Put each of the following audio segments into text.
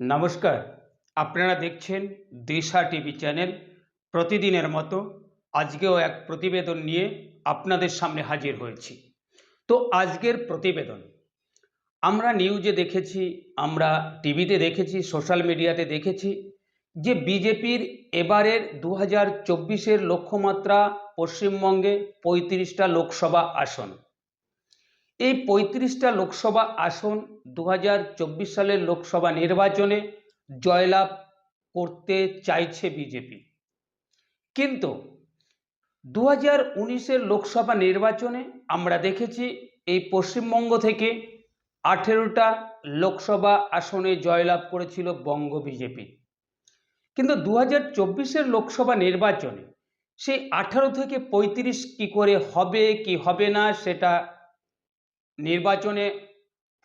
নমস্কার, আপনারা দেখছেন দিশা টিভি চ্যানেল। প্রতিদিনের মতো আজকেও এক প্রতিবেদন নিয়ে আপনাদের সামনে হাজির হয়েছি। তো আজকের প্রতিবেদন, আমরা নিউজে দেখেছি, আমরা টিভিতে দেখেছি, সোশ্যাল মিডিয়াতে দেখেছি যে বিজেপির এবারের দু হাজার চব্বিশের লক্ষ্যমাত্রা পশ্চিমবঙ্গে পঁয়ত্রিশটা লোকসভা আসন। এই পঁয়ত্রিশটা লোকসভা আসন দু হাজার চব্বিশ সালের লোকসভা নির্বাচনে জয়লাভ করতে চাইছে বিজেপি। কিন্তু দু হাজার লোকসভা নির্বাচনে আমরা দেখেছি এই পশ্চিমবঙ্গ থেকে আঠেরোটা লোকসভা আসনে জয়লাভ করেছিল বঙ্গ বিজেপি। কিন্তু দু হাজার লোকসভা নির্বাচনে সেই আঠারো থেকে পঁয়ত্রিশ কি করে হবে, কি হবে না, সেটা নির্বাচনে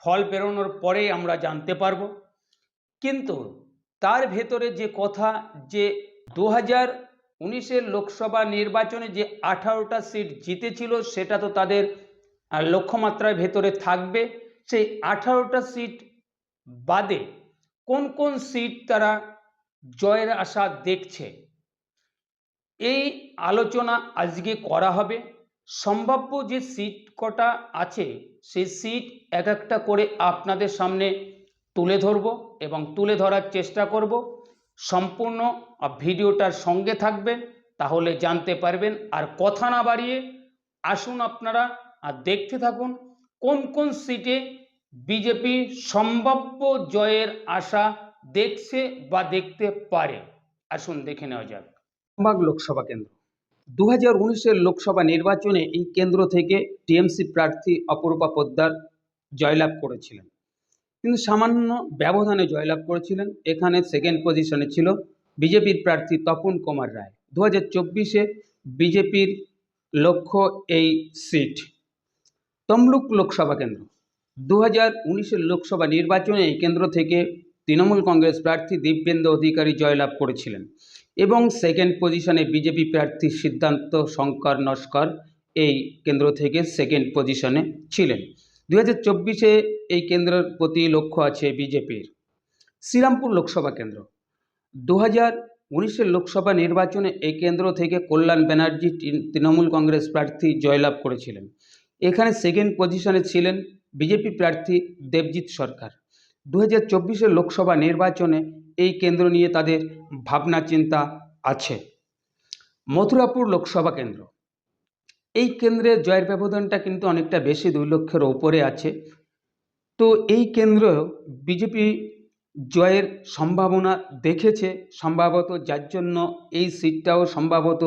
ফল বেরোনোর পরেই আমরা জানতে পারব। কিন্তু তার ভেতরে যে কথা যে দু হাজার উনিশের লোকসভা নির্বাচনে যে আঠারোটা সিট জিতেছিল, সেটা তো তাদের লক্ষ্যমাত্রার ভেতরে থাকবে। সেই আঠারোটা সিট বাদে কোন কোন সিট তারা জয়ের আশা দেখছে? এই আলোচনা আজকে করা হবে। সম্ভাব্য যে সিট কটা আছে সেই সিট এক একটা করে আপনাদের সামনে তুলে ধরব এবং তুলে ধরার চেষ্টা করব। সম্পূর্ণ ভিডিওটার সঙ্গে থাকবেন, তাহলে জানতে পারবেন। আর কথা না বাড়িয়ে আসুন আপনারা, আর দেখতে থাকুন কোন কোন সিটে বিজেপি সম্ভাব্য জয়ের আশা দেখছে বা দেখতে পারে। আসুন দেখে নেওয়া যাক। লোকসভা কেন্দ্র। দু হাজার উনিশের লোকসভা নির্বাচনে এই কেন্দ্র থেকে টিএমসি প্রার্থী অপরূপা পোদ্দার জয়লাভ করেছিলেন। কিন্তু সামান্য ব্যবধানে জয়লাভ করেছিলেন। এখানে সেকেন্ড পজিশনে ছিল বিজেপির প্রার্থী তপন কুমার রায়। দু হাজার চব্বিশে বিজেপির লক্ষ্য এই সিট। তমলুক লোকসভা কেন্দ্র। দু হাজার উনিশের লোকসভা নির্বাচনে এই কেন্দ্র থেকে তৃণমূল কংগ্রেস প্রার্থী দিব্যেন্দু অধিকারী জয়লাভ করেছিলেন। এবং সেকেন্ড পজিশনে বিজেপি প্রার্থী সিদ্ধান্ত শঙ্কর নস্কর এই কেন্দ্র থেকে সেকেন্ড পজিশনে ছিলেন। দু হাজার চব্বিশে এই কেন্দ্রের প্রতি লক্ষ্য আছে বিজেপির শ্রীরামপুর লোকসভা কেন্দ্র। দু হাজার উনিশের লোকসভা নির্বাচনে এই কেন্দ্র থেকে কল্যাণ ব্যানার্জি তৃণমূল কংগ্রেস প্রার্থী জয়লাভ করেছিলেন। এখানে সেকেন্ড পজিশনে ছিলেন বিজেপি প্রার্থী দেবজিৎ সরকার। দু হাজার লোকসভা নির্বাচনে এই কেন্দ্র নিয়ে তাদের ভাবনা, চিন্তা আছে। মথুরাপুর লোকসভা কেন্দ্র। এই কেন্দ্রের জয়ের ব্যবধানটা কিন্তু অনেকটা বেশি, দুই লক্ষের ওপরে আছে। তো এই কেন্দ্র বিজেপি জয়ের সম্ভাবনা দেখেছে সম্ভবত, যার জন্য এই সিটটাও সম্ভবত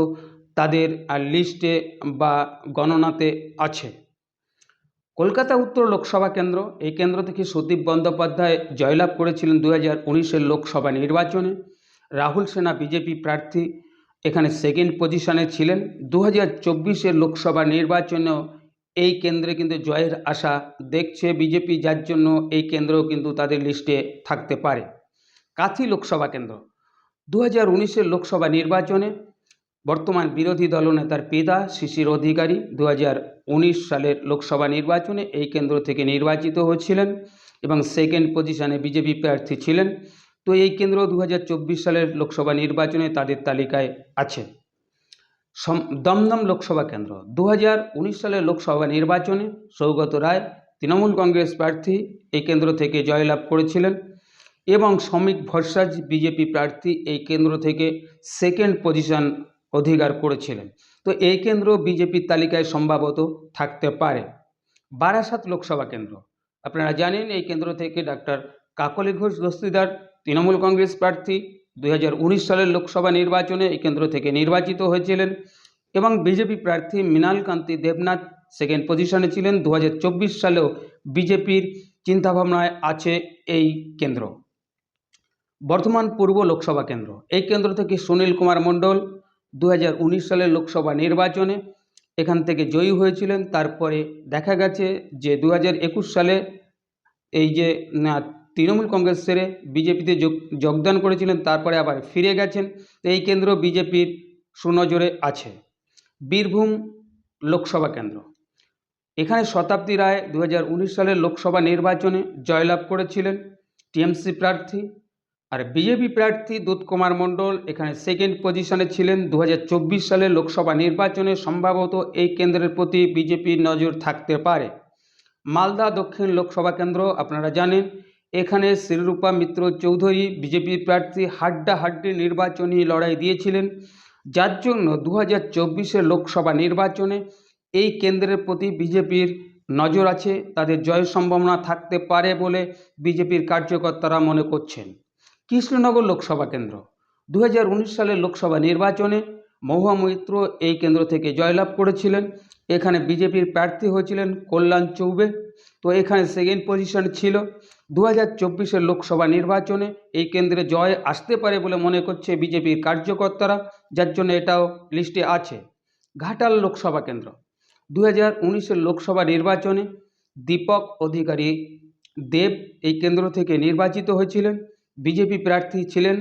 তাদের লিস্টে বা গণনাতে আছে। কলকাতা উত্তর লোকসভা কেন্দ্র, এই কেন্দ্র থেকে সুদীপ বন্দ্যোপাধ্যায় জয়লাভ করেছিলেন দু হাজার উনিশের লোকসভা নির্বাচনে। রাহুল সেনা বিজেপি প্রার্থী, এখানে সেকেন্ড পজিশনে ছিলেন। দু হাজার চব্বিশের লোকসভা নির্বাচনেও এই কেন্দ্রে কিন্তু জয়ের আশা দেখছে বিজেপি, যার জন্য এই কেন্দ্র কিন্তু তাদের লিস্টে থাকতে পারে। কাথি লোকসভা কেন্দ্র দু হাজার উনিশের লোকসভা নির্বাচনে বর্তমান বিরোধী দলনেতার পিতা শিশির অধিকারী দু হাজার উনিশ সালের লোকসভা নির্বাচনে এই কেন্দ্র থেকে নির্বাচিত হয়েছিলেন এবং সেকেন্ড পজিশনে বিজেপি প্রার্থী ছিলেন। তো এই কেন্দ্র দু হাজার চব্বিশ সালের লোকসভা নির্বাচনে তাদের তালিকায় আছে। দমদম লোকসভা কেন্দ্র দু হাজার উনিশ সালের লোকসভা নির্বাচনে সৌগত রায়, তৃণমূল কংগ্রেস প্রার্থী এই কেন্দ্র থেকে জয়লাভ করেছিলেন এবং শ্রমিক ভরসাজ বিজেপি প্রার্থী এই কেন্দ্র থেকে সেকেন্ড পজিশন অধিকার করেছিলেন। তো এই কেন্দ্র বিজেপির তালিকায় সম্ভবত থাকতে পারে। বারাসাত লোকসভা কেন্দ্র। আপনারা জানেন এই কেন্দ্র থেকে ডাক্তার কাকলি ঘোষ দস্তিদার, তৃণমূল কংগ্রেস প্রার্থী দু হাজার উনিশ সালের লোকসভা নির্বাচনে এই কেন্দ্র থেকে নির্বাচিত হয়েছিলেন এবং বিজেপি প্রার্থী মৃণাল কান্তি দেবনাথ সেকেন্ড পজিশনে ছিলেন। দু হাজার চব্বিশ সালেও বিজেপির চিন্তাভাবনায় আছে এই কেন্দ্র। বর্ধমান পূর্ব লোকসভা কেন্দ্র। এই কেন্দ্র থেকে সুনীল কুমার মণ্ডল দু হাজার উনিশ সালের লোকসভা নির্বাচনে এখান থেকে জয়ী হয়েছিলেন। তারপরে দেখা গেছে যে দু হাজার একুশ সালে এই যে তৃণমূল কংগ্রেস ছেড়ে বিজেপিতে যোগ, যোগদান করেছিলেন, তারপরে আবার ফিরে গেছেন। এই কেন্দ্র বিজেপির সুনজরে আছে। বীরভূম লোকসভা কেন্দ্র। এখানে শতাব্দী রায় দু হাজার উনিশ সালের লোকসভা নির্বাচনে জয়লাভ করেছিলেন। টিএমসি প্রার্থী আর বিজেপি প্রার্থী দুধ কুমার মণ্ডল এখানে সেকেন্ড পজিশনে ছিলেন। দু সালে লোকসভা নির্বাচনে সম্ভবত এই কেন্দ্রের প্রতি বিজেপির নজর থাকতে পারে। মালদা দক্ষিণ লোকসভা কেন্দ্র, আপনারা জানেন, এখানে শ্রীরূপা মিত্র চৌধুরী বিজেপি প্রার্থী হাড্ডা হাড্ডি নির্বাচনী লড়াই দিয়েছিলেন। যার জন্য দু হাজার লোকসভা নির্বাচনে এই কেন্দ্রের প্রতি বিজেপির নজর আছে। তাদের জয় সম্ভাবনা থাকতে পারে বলে বিজেপির কার্যকর্তারা মনে করছেন। কৃষ্ণনগর লোকসভা কেন্দ্র। দু হাজার উনিশ সালের লোকসভা নির্বাচনে মহুয়া মৈত্র এই কেন্দ্র থেকে জয়লাভ করেছিলেন। এখানে বিজেপির প্রার্থী হয়েছিলেন কল্যাণ চৌবে। তো এখানে সেকেন্ড পজিশন ছিল। দু হাজার লোকসভা নির্বাচনে এই কেন্দ্রে জয় আসতে পারে বলে মনে করছে বিজেপির কার্যকর্তারা, যার জন্য এটাও লিস্টে আছে। ঘাটাল লোকসভা কেন্দ্র। দু হাজার লোকসভা নির্বাচনে দীপক অধিকারী দেব এই কেন্দ্র থেকে নির্বাচিত হয়েছিলেন। বিজেপি প্রার্থী ছিলেন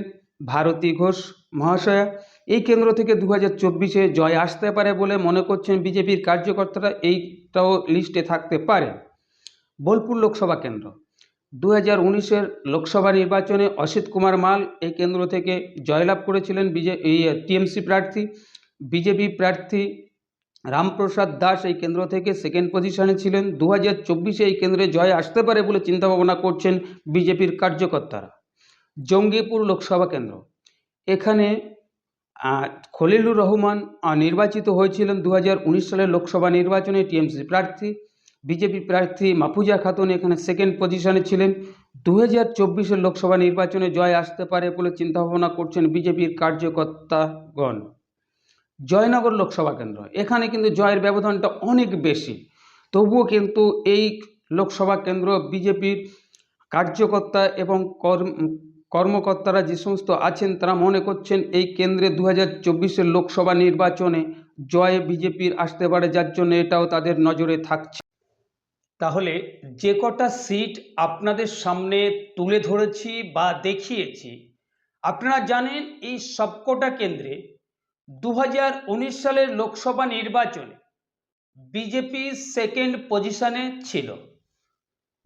ভারতী ঘোষ মহাশয়া। এই কেন্দ্র থেকে দু হাজার চব্বিশে জয় আসতে পারে বলে মনে করছেন বিজেপির কার্যকর্তারা। এইটাও লিস্টে থাকতে পারে। বোলপুর লোকসভা কেন্দ্র। দু হাজার উনিশের লোকসভা নির্বাচনে অসিত কুমার মাল এই কেন্দ্র থেকে জয়লাভ করেছিলেন বিজে, এই টিএমসি প্রার্থী। বিজেপি প্রার্থী রামপ্রসাদ দাস এই কেন্দ্র থেকে সেকেন্ড পজিশনে ছিলেন। দু হাজার চব্বিশে এই কেন্দ্রে জয় আসতে পারে বলে চিন্তাভাবনা করছেন বিজেপির কার্যকর্তারা। জঙ্গিপুর লোকসভা কেন্দ্র। এখানে খলিলুর রহমান নির্বাচিত হয়েছিলেন দু হাজার উনিশ সালের লোকসভা নির্বাচনে, টিএমসি প্রার্থী, বিজেপি প্রার্থী মাফুজা খাতুন এখানে সেকেন্ড পজিশনে ছিলেন। দু হাজার চব্বিশের লোকসভা নির্বাচনে জয় আসতে পারে বলে চিন্তাভাবনা করছেন বিজেপির কার্যকর্তাগণ। জয়নগর লোকসভা কেন্দ্র, এখানে কিন্তু জয়ের ব্যবধানটা অনেক বেশি। তবুও কিন্তু এই লোকসভা কেন্দ্র বিজেপির কার্যকর্তা এবং কর্ম কর্মকর্তারা যে সমস্ত আছেন তারা মনে করছেন এই কেন্দ্রে দু হাজার লোকসভা নির্বাচনে জয় বিজেপির আসতে পারে, যার জন্য এটাও তাদের নজরে থাকছে। তাহলে যে কটা সিট আপনাদের সামনে তুলে ধরেছি বা দেখিয়েছি, আপনারা জানেন এই সবকটা কেন্দ্রে দু হাজার উনিশ সালের লোকসভা নির্বাচনে বিজেপি সেকেন্ড পজিশনে ছিল।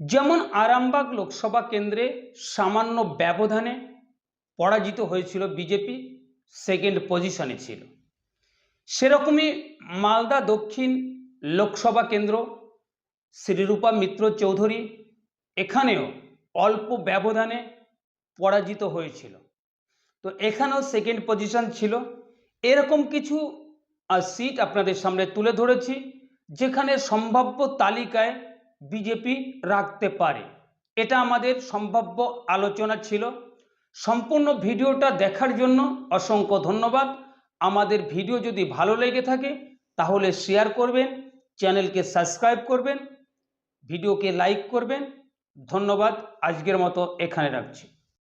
যেমন আরামবাগ লোকসভা কেন্দ্রে সামান্য ব্যবধানে পরাজিত হয়েছিল বিজেপি সেকেন্ড পজিশনে ছিল। সেরকমই মালদা দক্ষিণ লোকসভা কেন্দ্র, শ্রীরূপা মিত্র চৌধুরী এখানেও অল্প ব্যবধানে পরাজিত হয়েছিল। তো এখানেও সেকেন্ড পজিশন ছিল। এরকম কিছু সিট আপনাদের সামনে তুলে ধরেছি, যেখানে সম্ভাব্য তালিকায় বিজেপি রাখতে পারে। এটা আমাদের সম্ভাব্য আলোচনা ছিল। সম্পূর্ণ ভিডিওটা দেখার জন্য অসংখ্য ধন্যবাদ। আমাদের ভিডিও যদি ভালো লেগে থাকে, তাহলে শেয়ার করবেন, চ্যানেলকে সাবস্ক্রাইব করবেন, ভিডিওকে লাইক করবেন। ধন্যবাদ, আজকের মতো এখানে রাখছি।